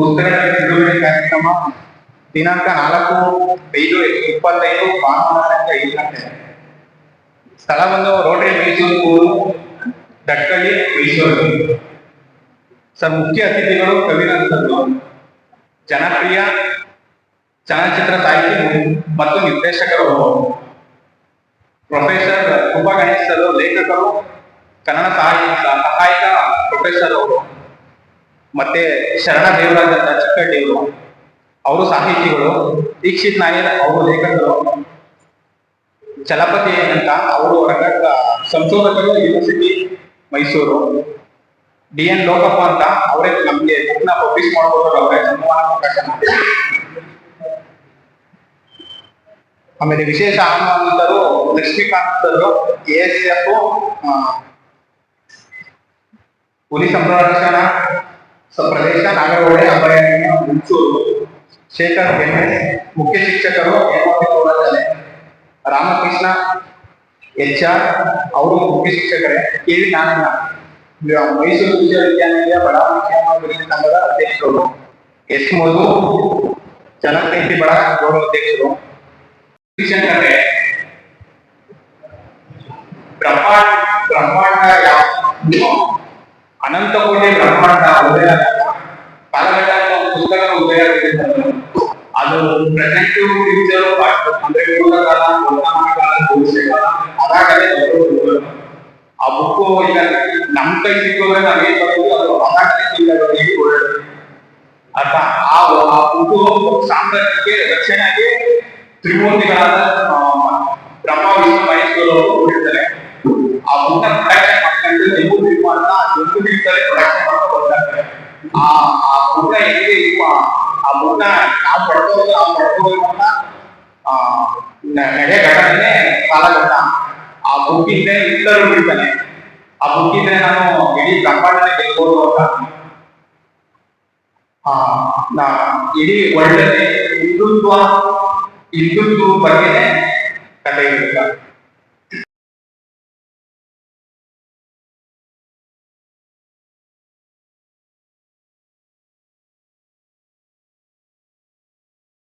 ಉತ್ತರ ತಿಳುವಳಿ ಕಾರ್ಯಕ್ರಮ ದಿನಾಂಕ ನಾಲ್ಕು ಐದು ಇಪ್ಪತ್ತೈದು ಭಾನುವಾರ ಸಂಜೆ ಐದು ಗಂಟೆ ಸ್ಥಳ ಬಂದು ರೋಟರಿ ಮೈಸೂರು ದಟ್ಕಳ್ಳಿ ಮೈಸೂರು ಸರ್ ಮುಖ್ಯ ಅತಿಥಿಗಳು ಕವಿರಂತರು ಜನಪ್ರಿಯ ಚಲನಚಿತ್ರ ಸಾಹಿತಿ ಮತ್ತು ನಿರ್ದೇಶಕರು ಪ್ರೊಫೆಸರ್ ಕುಂಭ ಗಣೇಶರು ಲೇಖಕರು ಕನ್ನಡ ಸಹಾಯ ಸಹಾಯಕ ಪ್ರೊಫೆಸರ್ ಅವರು, ಮತ್ತೆ ಶರಣ ದೇವರಾಜ್ ಅಂತ ಚಿಕ್ಕಳ್ಳಿಯವರು ಅವರು ಸಾಹಿತಿಗಳು, ದೀಕ್ಷಿತ್ ನಾಯರ್ ಅವರು ಲೇಖಕರು, ಚಲಪತಿ ಅಂತ ಅವರು ರಂಗ ಸಂಶೋಧಕರು university Mysuru, D N Lokappa ಅಂತ ಅವರೇ ನಮ್ಗೆ ಬುಕ್ನ ಪಬ್ಲಿಷ್ ಮಾಡ್ಬೋದು ಅವರೇ ಸಂವಹನ ಪ್ರಕಾಶನ ಆಮೇಲೆ ವಿಶೇಷ ಆಹ್ವಾನಿತರು ಲಕ್ಷ್ಮೀಕಾಂತ್ ಎಸ್ ಎಫ್ ಹುಲಿ ಸಂರಕ್ಷಣಾ ಪ್ರದೇಶ ನಾಗರಹೊಳೆ ಅಭಯಾರಣ್ಯ ಹುಣಸೂರು ಶೇಖರ್ ಬೆಣ್ಣೆ ಮುಖ್ಯ ಶಿಕ್ಷಕರು ಗೌಡಾಚಾರ್ಯ ರಾಮಕೃಷ್ಣ ಎಚ್ ಆರ್ ಅವರು ಮುಖ್ಯ ಶಿಕ್ಷಕರೇ ಕೆ ವಿ ನಾರಾಯಣ ಮೈಸೂರು ವಿಶ್ವವಿದ್ಯಾನಿಲಯ ಬಡಾವಣೆ ಸಂಘದ ಅಧ್ಯಕ್ಷರು ಎಸ್ ಮಧು ಜನಪ್ರಿಯತಿ ಬಡ ಗೌರವ ಅಧ್ಯಕ್ಷರು ಶಿಕ್ಷಕರೇ ಅನಂತ ಕೋಟಿ ಬ್ರಹ್ಮಾಂಡ ಉದಯ ಪುಸ್ತಕ ಉದಯ ಆಗಿದೆ. ಅದು ಪ್ರೆಸೆಂಟ್ ಫ್ಯೂಚರ್ ಅಂದ್ರೆ ವರ್ತಮಾನ ಕಾಲ ಭವಿಷ್ಯ ಕಾಲ, ಅದಾಗಲೇ. ಆ ಬುಕ್ಕು ಈಗ ನಮ್ ಕೈ ಸಿಕ್ಕೋದ್ರೆ ನಾವ್ ಏನ್ ಬರೋದು ಅದು ಸಿಕ್ಕಾಗ ಒಳ್ಳೆಯದು ಅರ್ಥ ಆ ಆ ಬುಕ್ ಸಾಮ್ರಾಜ್ಯಕ್ಕೆ ರಕ್ಷಣೆಗೆ ತ್ರಿಮೂರ್ತಿಗಳಾದ ಬ್ರಹ್ಮ, ವಿಷ್ಣು ಆ ಬುಕ್ ನೀವು ನಿರ್ಮಾಣ ಒಂದು ದಿವಸದಲ್ಲಿ ಪ್ರೊಡಕ್ಷನ್ ಮಾಡ್ಕೊಂಡು ಬರ್ತಾರೆ ಆ ಆ ಬುಕ್ ಹೆಂಗೆ ಇರುವ ಆ ಬುಕ್ ನಾವು ಪಡ್ಕೋದು ನಾವು ಪಡ್ಕೋಬೇಕು ಅಂತ ಆ, ನ- ನಡೆ ಘಟನೆ ಕಾಲಘಟ್ಟ ಆ ಬುಕ್ ಇಂದ ಇಲ್ಲರೂ ಬಿಡ್ತಾನೆ ಆ ಬುಕ್ ಇದ್ರೆ ನಾನು ಇಡೀ ಬ್ರಹ್ಮಾಂಡನ ಗೆಲ್ಬೋದು ಅಂತ ಆ, ನಾ ಇಡೀ ವರ್ಲ್ಡ್ ಹಿಂದುತ್ವ ಹಿಂದುತ್ವ ಬಗ್ಗೆನೇ ಕಥೆ ಇರುತ್ತೆ